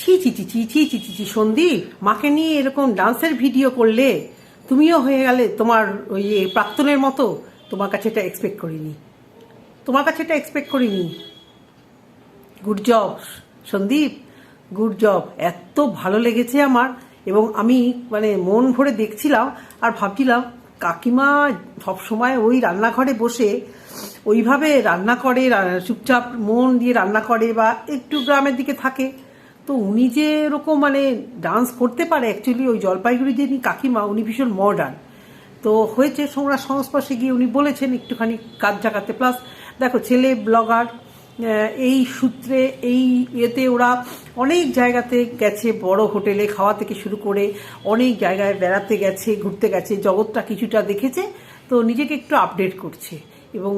ছি ছি ছি ছি ছি ছি ছি ছি সন্দীপ মাকে নিয়ে এরকম ডান্সের ভিডিও করলে তুমিও হয়ে গেলে তোমার ওই প্রাক্তনের মতো তোমার কাছে এটা এক্সপেক্ট করিনি। তোমার কাছে এটা এক্সপেক্ট করিনি। Good job Sandeep. Good job এত ভালো লেগেছে আমার এবং আমি মানে মন ভরে দেখছিলাম আর ভাবছিলাম, কাকিমা সবসময় ওই রান্নাঘরে বসে ওইভাবে রান্না করে, চুপচাপ মন দিয়ে রান্না করে বা একটু গ্রামের দিকে থাকে। তো উনি যে এরকম মানে ডান্স করতে পারে অ্যাকচুয়ালি ওই জলপাইগুড়ি যিনি কাকিমা, উনি ভীষণ মডার্ন তো হয়েছে সোমরা সংস্পর্শে গিয়ে উনি বলেছেন একটুখানি কাজ জাগাতে প্লাস দেখো, ছেলে ব্লগার এই সূত্রে, এই ইয়েতে ওরা অনেক জায়গাতে গেছে, বড় হোটেলে খাওয়া থেকে শুরু করে অনেক জায়গায় বেড়াতে গেছে, ঘুরতে গেছে, জগৎটা কিছুটা দেখেছে, তো নিজেকে একটু আপডেট করছে। এবং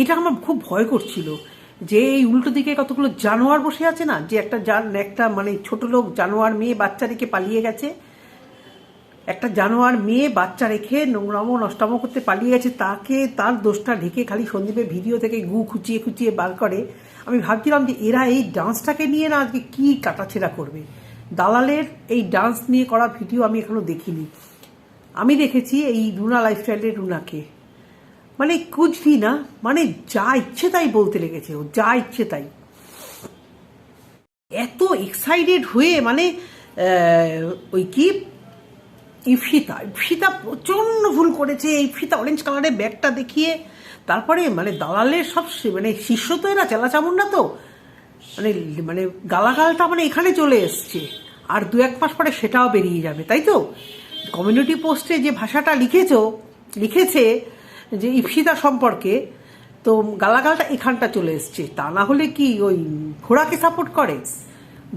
এটা আমার খুব ভয় করছিল। যে এই উল্টো দিকে কতগুলো জানোয়ার বসে আছে না, যে একটা একটা মানে ছোট লোক জানোয়ার মেয়ে বাচ্চা রেখে পালিয়ে গেছে। একটা জানোয়ার মেয়ে বাচ্চা রেখে নোংরামো নষ্টামো করতে পালিয়ে গেছে, তাকে তার দোষটা ঢেকে খালি সন্দীপের ভিডিও থেকে গু খুচিয়ে খুচিয়ে বার করে। আমি ভাবছিলাম যে এরা এই ডান্সটাকে নিয়ে না আজকে কি কাটাছেড়া করবে। দালালের এই ডান্স নিয়ে করা ভিডিও আমি এখনও দেখিনি। আমি দেখেছি এই রুনা লাইফস্টাইলের রুনাকে। মানে কুচভি না মানে যা ইচ্ছে তাই বলতে লেগেছে ও, যা ইচ্ছে তাই। এত এক্সাইটেড হয়ে মানে ওই কি? ইফিতা ইফিতা প্রচণ্ড ভুল করেছে ইফিতা অরেঞ্জ কালারের ব্যাগটা দেখিয়ে, তারপরে মানে দালালের সব মানে শিষ্য তো এরা চেলা চামুন্ডা তো মানে মানে গালাগালটা মানে এখানে চলে এসছে, আর দু এক মাস পরে সেটাও বেরিয়ে যাবে, তাই তো? কমিউনিটি পোস্টে যে ভাষাটা লিখেছ, লিখেছে যে ইপসিতা সম্পর্কে, তো গালাগালটা এখানটা চলে এসছে। তা না হলে কি ওই ঘোড়াকে সাপোর্ট করে?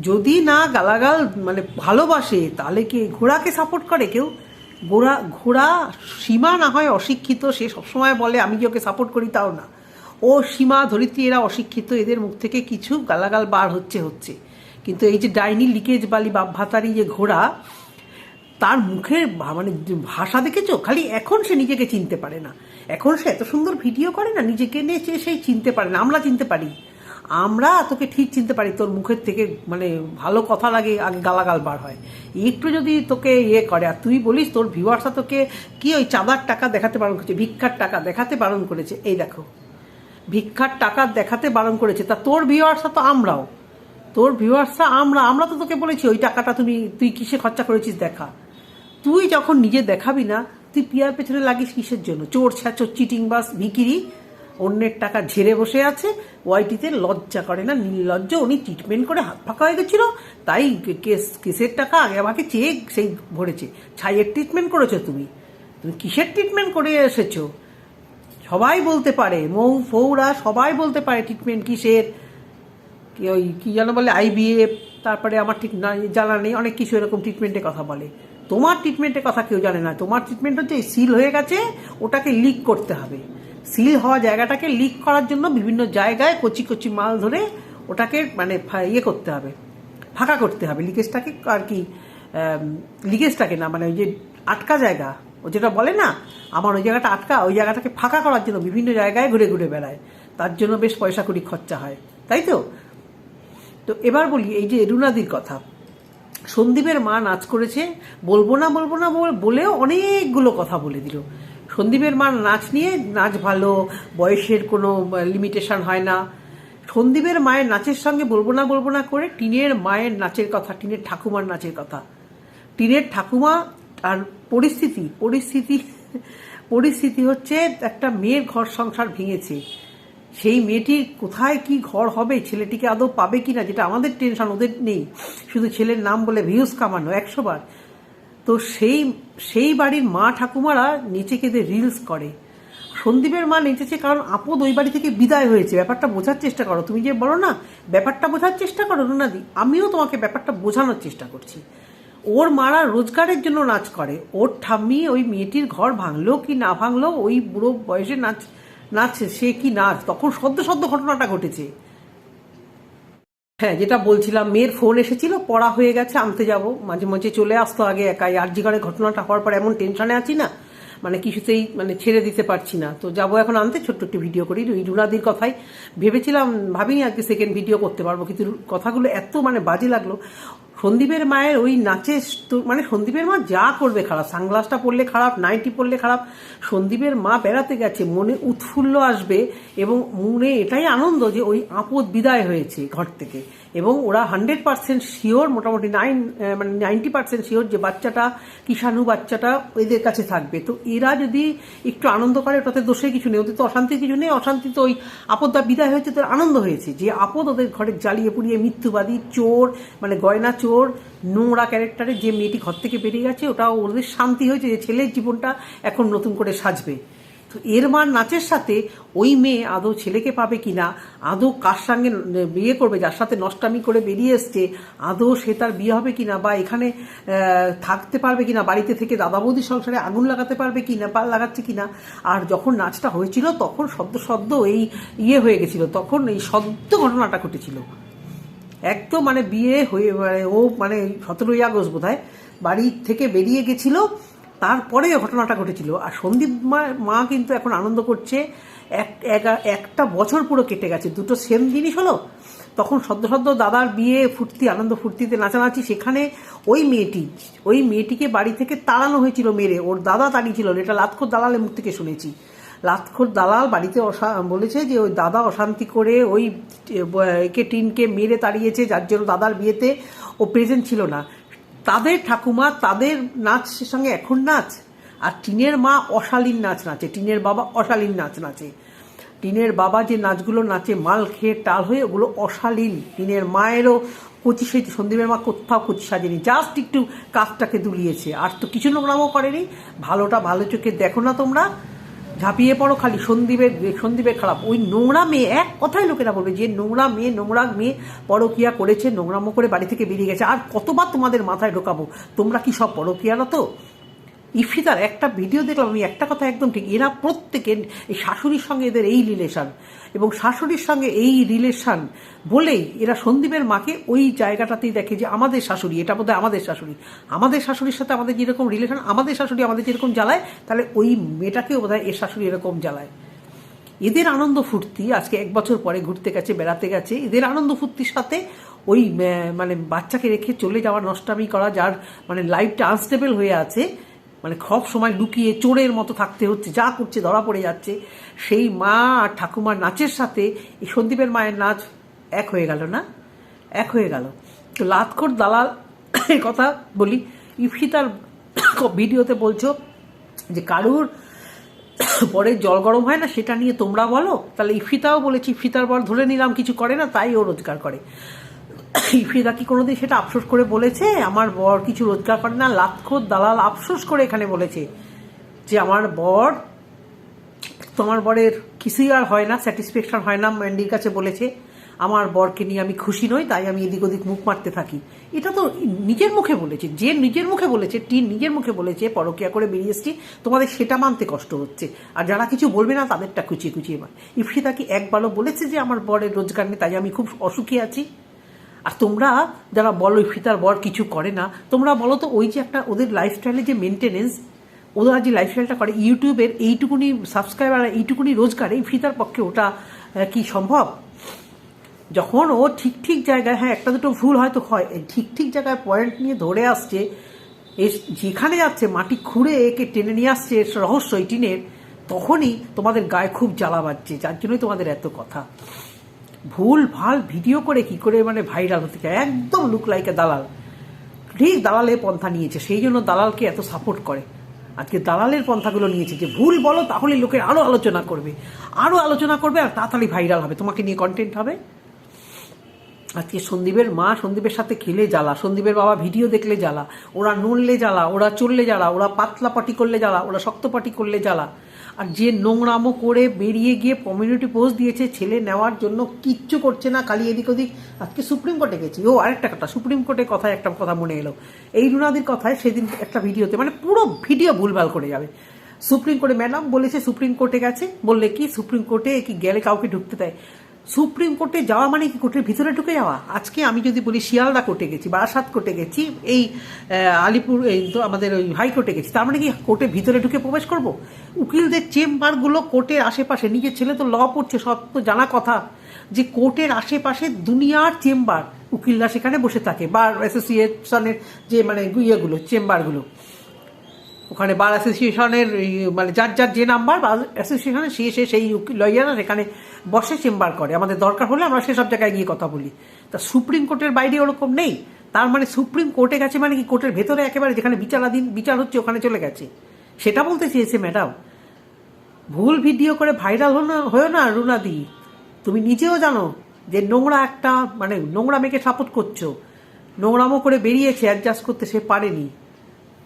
যদি না গালাগাল মানে ভালোবাসে, তাহলে কি ঘোড়াকে সাপোর্ট করে কেউ? ঘোড়া ঘোড়া সীমা না হয় অশিক্ষিত, সে সবসময় বলে, আমি কি ওকে সাপোর্ট করি? তাও না। ও সীমা, ধরিত্রী, এরা অশিক্ষিত, এদের মুখ থেকে কিছু গালাগাল বার হচ্ছে হচ্ছে। কিন্তু এই যে ডাইনি লিকেজ বালি বা ভাতারি যে ঘোড়া তার মুখের মানে ভাষা দেখেছ? খালি এখন সে নিজেকে চিনতে পারে না। এখন সে এত সুন্দর ভিডিও করে না, নিজেকে নিয়ে সে সেই চিনতে পারে না। আমরা চিনতে পারি। আমরা তোকে ঠিক চিনতে পারি। তোর মুখের থেকে মানে ভালো কথা লাগে, আগে গালাগাল বার হয়। একটু যদি তোকে ইয়ে করে, আর তুই বলিস তোর ভিউয়ার্সরা তোকে কি ওই চাঁদার টাকা দেখাতে বারণ করেছে, ভিক্ষার টাকা দেখাতে বারণ করেছে? এই দেখো। ভিক্ষার টাকা দেখাতে বারণ করেছে। তা তোর ভিউয়ার্সরা তো আমরাও। তোর ভিউয়ার্সরা আমরা আমরা তো তোকে বলেছি, ওই টাকাটা তুমি তুই কিসে খরচা করেছিস দেখা? তুই যখন নিজে দেখাবি না, তুই পিয়ার পেছনে লাগিস কিসের জন্য? চোর, ছ্যাচোর, চিটিং বাস, ভিকিরি, অন্যের টাকা ঝেড়ে বসে আছে, ওয়াইটিতে লজ্জা করে না, নির্লজ্জ। উনি ট্রিটমেন্ট করে হাত ফাঁকা হয়ে গেছিল, তাই কেস কেসের টাকা আগে আমাকে চেয়ে সেই ভরেছে। ছাইয়ের ট্রিটমেন্ট করেছ তুমি? তুমি কিসের ট্রিটমেন্ট করে এসেছ? সবাই বলতে পারে, মৌ, ফৌরা সবাই বলতে পারে ট্রিটমেন্ট কিসের। কি ওই কি যেন বলে আইবিএফ তারপরে আমার ঠিক না জানা নেই, অনেক কিছু এরকম ট্রিটমেন্টের কথা বলে। তোমার ট্রিটমেন্টের কথা কেউ জানে না। তোমার ট্রিটমেন্ট হচ্ছে সিল হয়ে গেছে, ওটাকে লিক করতে হবে। সিল হওয়া জায়গাটাকে লিক করার জন্য বিভিন্ন জায়গায় কচি কচি মাল ধরে ওটাকে মানে ইয়ে করতে হবে, ফাঁকা করতে হবে। লিকেজটাকে আর কি লিকেজটাকে না মানে ওই যে আটকা জায়গা, ও যেটা বলে না, আমার ওই জায়গাটা আটকা, ওই জায়গাটাকে ফাঁকা করার জন্য বিভিন্ন জায়গায় ঘুরে ঘুরে বেড়ায়। তার জন্য বেশ পয়সা কড়ি খরচা হয়, তাই তো? তো এবার বলি, এই যে রুনাদির কথা সন্দীপের মা নাচ করেছে, বলব না বলব না, বল- বলেও অনেকগুলো কথা বলে দিল। সন্দীপের মা নাচ নিয়ে নাচ ভালো, বয়সের কোনো লিমিটেশন হয় না। সন্দীপের মায়ের নাচের সঙ্গে বলব না বলব না করে টিনের মায়ের নাচের কথা, টিনের ঠাকুমার নাচের কথা। টিনের ঠাকুমা আর পরিস্থিতি পরিস্থিতি পরিস্থিতি হচ্ছে একটা মেয়ের ঘর সংসার ভেঙেছে। সেই মেয়েটির কোথায় কি ঘর হবে? ছেলেটিকে আদৌ পাবে কিনা? যেটা আমাদের টেনশন ওদের নেই। শুধু ছেলের নাম বলে ভিউজ কামানো, একশো বার। তো সেই সেই বাড়ির মা ঠাকুমারা নেচে কেঁদে রিলস করে। সন্দীপের মা নেচেছে কারণ আপদ ওই বাড়ি থেকে বিদায় হয়েছে। ব্যাপারটা বোঝার চেষ্টা করো। তুমি যে বলো না, ব্যাপারটা বোঝার চেষ্টা করো, রুনাদি। আমিও তোমাকে ব্যাপারটা বোঝানোর চেষ্টা করছি। ওর মারা রোজগারের জন্য নাচ করে। ওর ঠাম্মি ওই মেয়েটির ঘর ভাঙলো কি না ভাঙলো, ওই বুড়ো বয়সে নাচ নাচছে, সে কি নাচ? তখন সদ্য সদ্য ঘটনাটা ঘটেছে। হ্যাঁ যেটা বলছিলাম, মেয়ের ফোন এসেছিল, পড়া হয়ে গেছে, আনতে যাব। মাঝে মাঝে চলে আসতো আগে একাই। আর জিগারের ঘটনাটা হওয়ার পর এমন টেনশনে আছি না মানে কিছুতেই মানে ছেড়ে দিতে পারছি না। তো যাব এখন আনতে, ছোট্ট একটি ভিডিও করি। ওই রুনাদির কথাই ভেবেছিলাম, ভাবিনি আজকে সেকেন্ড ভিডিও করতে পারব, কিন্তু কথাগুলো এত মানে বাজে লাগল। সন্দীপের মায়ের ওই নাচে মানে সন্দীপের মা যা করবে খারাপ, সানগ্লাসটা পরলে খারাপ, নাইটি পরলে খারাপ, সন্দীপের মা বেড়াতে গেছে, মনে উৎফুল্ল আসবে এবং মনে এটাই আনন্দ যে ওই আপদ বিদায় হয়েছে ঘর থেকে। এবং ওরা হান্ড্রেড পার্সেন্ট শিওর মোটামুটি নাইন মানে নাইনটি পার্সেন্ট শিওর যে বাচ্চাটা, কিষাণু বাচ্চাটা এদের কাছে থাকবে। তো এরা যদি একটু আনন্দ করে, ওটাতে দোষে কিছু নেই, ওদের তো অশান্তির কিছু নেই। অশান্তি তো ওই আপদটা বিদায় হয়েছে তো আনন্দ হয়েছে। যে আপদ ওদের ঘরে জ্বালিয়ে পুড়িয়ে মৃত্যুবাদী, চোর মানে গয়না চোর, নোংরা ক্যারেক্টারে যে মেয়েটি ঘর থেকে বেরিয়ে গেছে ওটা ওদের শান্তি হয়েছে যে ছেলের জীবনটা এখন নতুন করে সাজবে। তো এর মার নাচের সাথে ওই মেয়ে আদৌ ছেলেকে পাবে কিনা, আদৌ কার সঙ্গে বিয়ে করবে, যার সাথে নষ্টামি করে বেরিয়ে এসছে, আদৌ সে তার বিয়ে হবে কিনা বা এখানে থাকতে পারবে কিনা, বাড়িতে থেকে দাদা বৌদির সংসারে আগুন লাগাতে পারবে কিনা, পাল লাগাচ্ছে কিনা, আর যখন নাচটা হয়েছিল তখন শব্দ শব্দ এই ইয়ে হয়ে গেছিল, তখন এই সদ্য ঘটনাটা ঘটেছিল। একদম মানে বিয়ে হয়ে মানে ও মানে সতেরোই আগস্ট বোধ বাড়ি থেকে বেরিয়ে গেছিল তারপরে ঘটনাটা ঘটেছিল, আর সন্দীপ মা মা কিন্তু এখন আনন্দ করছে, এক একটা বছর পুরো কেটে গেছে, দুটো সেম জিনিস হলো, তখন সদ্য সদ্য দাদার বিয়ে, ফুর্তি, আনন্দ ফুর্তিতে নাচানাচি, সেখানে ওই মেয়েটি, ওই মেয়েটিকে বাড়ি থেকে তাড়ানো হয়েছিল মেরে, ওর দাদা তাড়িয়েছিল এটা লাতখোর দালালের মুখ থেকে শুনেছি। লাতখোর দালাল বাড়িতে বলেছে যে ওই দাদা অশান্তি করে ওই একে টিনকে মেরে তাড়িয়েছে, যার জন্য দাদার বিয়েতে ও প্রেজেন্ট ছিল না। তাদের ঠাকুমা, তাদের নাচ সে সঙ্গে এখন নাচ, আর টিনের মা অশালীন নাচ নাচে, টিনের বাবা অশালীন নাচ নাচে। টিনের বাবা যে নাচগুলো নাচে, মাল খেয়ে টাল হয়ে, ওগুলো অশালীন। টিনের মায়েরও কচি সেই সন্দীপের মা কোথাও কচি সাজেনি, জাস্ট একটু কাজটাকে দুলিয়েছে। আর তো কিছু নোংরামও করেনি। ভালোটা ভালো চোখে দেখো না তোমরা। ঝাঁপিয়ে পড়ো খালি, সন্দীপের সন্দীপের খারাপ। ওই নোংরা মেয়ে, এক কথাই লোকেরা বলবে যে, নোংরা মেয়ে নোংরা মেয়ে পরকিয়া করেছে, নোংরামো করে বাড়ি থেকে বেরিয়ে গেছে। আর কতবার তোমাদের মাথায় ঢোকাবো? তোমরা কি সব পরকিয়ারা তো? ইফিতার, একটা ভিডিও দেখলাম, আমি একটা কথা একদম ঠিক, এরা প্রত্যেকে এই শাশুড়ির সঙ্গে এদের এই রিলেশন এবং শাশুড়ির সঙ্গে এই রিলেশন বলেই এরা সন্দীপের মাকে ওই জায়গাটাতেই দেখে যে আমাদের শাশুড়ি, এটা বোধহয় আমাদের শাশুড়ি, আমাদের শাশুড়ির সাথে আমাদের যেরকম রিলেশন আমাদের শাশুড়ি আমাদের যেরকম জ্বালায়, তাহলে ওই মেয়েটাকেও বোধহয় এর শাশুড়ি এরকম জ্বালায়। এদের আনন্দ ফুর্তি, আজকে এক বছর পরে ঘুরতে গেছে, বেড়াতে গেছে, এদের আনন্দ ফুর্তির সাথে ওই মানে বাচ্চাকে রেখে চলে যাওয়া, নষ্টামি করা, যার মানে লাইফটা আনস্টেবল হয়ে আছে মানে সব সময় লুকিয়ে চোরের মতো থাকতে হচ্ছে, যা করছে, ধরা পড়ে যাচ্ছে। সেই মা আর ঠাকুমার নাচের সাথে এই সন্দীপের মায়ের নাচ এক হয়ে গেল না? এক হয়ে গেল। তো লাতখোর দালাল কথা বলি, ইফিতার ভিডিওতে বলছো যে কারুর পরে জল গরম হয় না সেটা নিয়ে তোমরা বলো? তাহলে ইফিতাও বলেছি, ইফিতার বর ধরে নিলাম, কিছু করে না, তাই ও রোজগার করে। ইফিদা কি কোনোদিন সেটা আফসোস করে বলেছে? আমার বর কিছু রোজগার করে না লাক্ষর দালাল আফসোস করে এখানে বলেছে যে আমার বর, তোমার বরের কিছুই আর হয় না স্যাটিসফ্যাকশন হয় না ম্যান্ডির কাছে বলেছে, আমার বরকে নিয়ে আমি খুশি নই, তাই আমি এদিক ওদিক মুখ মারতে থাকি। এটা তো নিজের মুখে বলেছে, যে নিজের মুখে বলেছে টি নিজের মুখে বলেছে, পরকিয়া করে বেরিয়ে এসছি, তোমাদের সেটা মানতে কষ্ট হচ্ছে। আর যারা কিছু বলবে না, তাদেরটা কুচিয়ে কুচিয়ে মান ইফিদা কি একবারও বলেছে যে আমার বরের রোজগার নেই, তাই আমি খুব অসুখী আছি? আর তোমরা যারা বলো ফিতার বর কিছু করে না, তোমরা বলো তো ওই যে একটা ওদের লাইফস্টাইলে যে মেনটেনেন্স ওরা যে লাইফস্টাইলটা করে, ইউটিউবের এইটুকুনি সাবস্ক্রাইবার এইটুকুনি রোজগার এই ফিতার পক্ষে ওটা কি সম্ভব? যখন ও ঠিক ঠিক জায়গায় হ্যাঁ একটা দুটো ভুল হয়তো হয় ঠিক ঠিক জায়গায় পয়েন্ট নিয়ে ধরে আসছে যেখানে যাচ্ছে, মাটি খুঁড়ে একে টেনে নিয়ে আসছে রহস্য এই টিনের, তখনই তোমাদের গায়ে খুব জ্বালা বাজছে, যার জন্যই তোমাদের এত কথা। ভুল, ভালো ভিডিও করে কি করে মানে ভাইরাল হতে চায়? একদম লুক লাইকে দালাল। ঠিক দালালে পন্থা নিয়েছে, সেই জন্য দালালকে এত সাপোর্ট করে। আজকে দালালের পন্থাগুলো নিয়েছে, যে ভুল বলো তাহলে লোকের আরও আলোচনা করবে। আরও আলোচনা করবে আর তাড়াতাড়ি ভাইরাল হবে। তোমাকে নিয়ে কন্টেন্ট হবে? আজকে সন্দীপের মা সন্দীপের সাথে খেলে জ্বালা, সন্দীপের বাবা ভিডিও দেখলে জ্বালা, ওরা নড়লে জ্বালা, ওরা চললে জ্বালা, ওরা পাতলা পাটি করলে জ্বালা, ওরা শক্ত পাটি করলে জ্বালা। আর যে নোংরামো করে বেরিয়ে গিয়ে কমিউনিটি পোস্ট দিয়েছে, ছেলে নেওয়ার জন্য কিচ্ছু করছে না, খালি এদিক ওদিক। আজকে সুপ্রিম কোর্টে গেছি। ও, আরেকটা কথা, সুপ্রিম কোর্টের কথায় একটা কথা মনে এলো। এই রুনাদির কথায় সেদিন একটা ভিডিওতে মানে পুরো ভিডিও ভুলভাল করে যাবে। সুপ্রিম কোর্টে, ম্যাডাম বলেছে সুপ্রিম কোর্টে গেছে। বললে কি, সুপ্রিম কোর্টে কি গেলে কাউকে ঢুকতে দেয়? সুপ্রিম কোর্টে যাওয়া মানে কি? কোর্টের ভিতরে ঢুকে যাওয়া? আজকে আমি যদি বলি শিয়ালদা কোর্টে গেছি বারাসাত কোর্টে গেছি, এই আলিপুর, এই তো আমাদের ওই হাইকোর্টে গেছি, তার মানে কি কোর্টের ভিতরে ঢুকে প্রবেশ করব? উকিলদের চেম্বারগুলো কোর্টের আশেপাশে, নিজের ছেলে তো ল পড়ছে, সব তো জানা কথা, যে কোর্টের আশেপাশে দুনিয়ার চেম্বার উকিলরা সেখানে বসে থাকে বার অ্যাসোসিয়েশনের যে মানে ইয়েগুলো, চেম্বারগুলো। ওখানে বার অ্যাসোসিয়েশনের মানে যার যার যে নাম্বার বার অ্যাসোসিয়েশনের সে সে, সেই লয়াররা সেখানে বসে চেম্বার করে। আমাদের দরকার হলে আমরা সেসব জায়গায় গিয়ে কথা বলি। তা সুপ্রিম কোর্টের বাইরে ওরকম নেই। তার মানে সুপ্রিম কোর্টে গেছে মানে কি? কোর্টের ভেতরে একেবারে যেখানে বিচারাধীন, বিচার হচ্ছে ওখানে চলে গেছে। সেটা বলতে চেয়েছে ম্যাডাম ভুল ভিডিও করে ভাইরাল হয়েও না রুনাদি তুমি নিজেও জানো যে নোংরা একটা মানে নোংরা মেয়েকে সাপোর্ট করছ। নোংরামো করে বেরিয়েছে অ্যাডজাস্ট করতে সে পারেনি।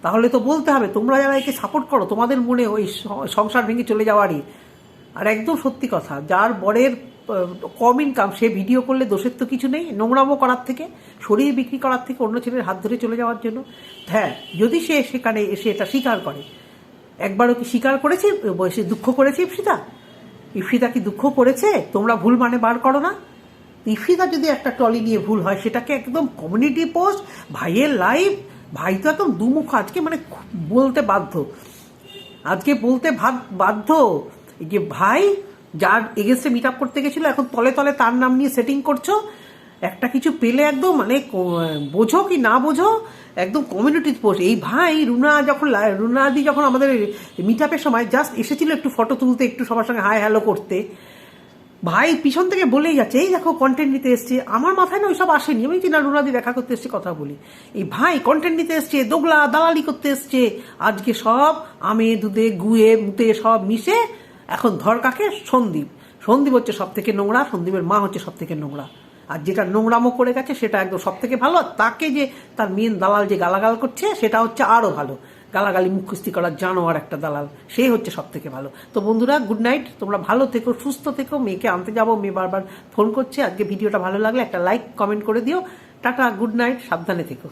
তাহলে তো বলতে হবে, তোমরা যারা একে সাপোর্ট করো, তোমাদের মনে ওই সংসার ভেঙে চলে যাওয়ারই। আর একদম সত্যি কথা, যার বরের কম ইনকাম সে ভিডিও করলে দোষের তো কিছু নেই নোংরামো করার থেকে শরীর বিক্রি করার থেকে অন্য ছেলের হাত ধরে চলে যাওয়ার জন্য। হ্যাঁ যদি সে সেখানে এসে এটা স্বীকার করে, একবারও কি স্বীকার করেছে? সে দুঃখ করেছে ইপসিতা ইপসিতা কি দুঃখ করেছে? তোমরা ভুল মানে বার করো না। ইফিদা যদি একটা টলি নিয়ে ভুল হয়, সেটাকে একদম কমিউনিটি পোস্ট ভাইয়ের লাইভ ভাই তো একদম দুমুখ, আজকে মানে বলতে বাধ্য। আজকে বলতে বাধ্য যে ভাই যার এগেনস্টে মিট আপ করতে গেছিল, এখন তলে তলে তার নাম নিয়ে সেটিং করছ। একটা কিছু পেলে একদম মানে বোঝো কি না বোঝো, একদম কমিউনিটি পোস্ট এই ভাই রুনা যখন রুনাদি যখন আমাদের মিট আপের সময় জাস্ট এসেছিল একটু ফটো তুলতে, একটু সবার সঙ্গে হাই হ্যালো করতে। ভাই পিছন থেকে বলেই যাচ্ছে, এই দেখো কন্টেন্ট নিতে এসছে। আমার মাথায় না ওইসব আসেনি। আমি কি না রুনাদি দেখা করতে এসছে, কথা বলি। এই ভাই কন্টেন্ট নিতে এসছে, দোগলা, দালালি করতে এসছে। আজকে সব আমে দুধে, গুয়ে, মুতে সব মিশে এখন ধর কাকে? সন্দীপ। সন্দীপ হচ্ছে সব থেকে নোংরা, সন্দীপের মা হচ্ছে সব থেকে নোংরা। আর যেটা নোংরামো করে গেছে সেটা একদম সব থেকে ভালো তাকে যে তার মেন দালাল যে গালাগাল করছে সেটা হচ্ছে আরও ভালো। গালাগালি মুখস্থি করার জানোয়ার একটা দালাল। সে হচ্ছে সব থেকে ভালো। তো বন্ধুরা গুড নাইট তোমরা ভালো থেকো, সুস্থ থেকো। মেয়েকে আনতে যাব। মেয়ে বারবার ফোন করছে। আজকে ভিডিওটা ভালো লাগলে একটা লাইক কমেন্ট করে দিও। টাটা গুড নাইট সাবধানে থেকো।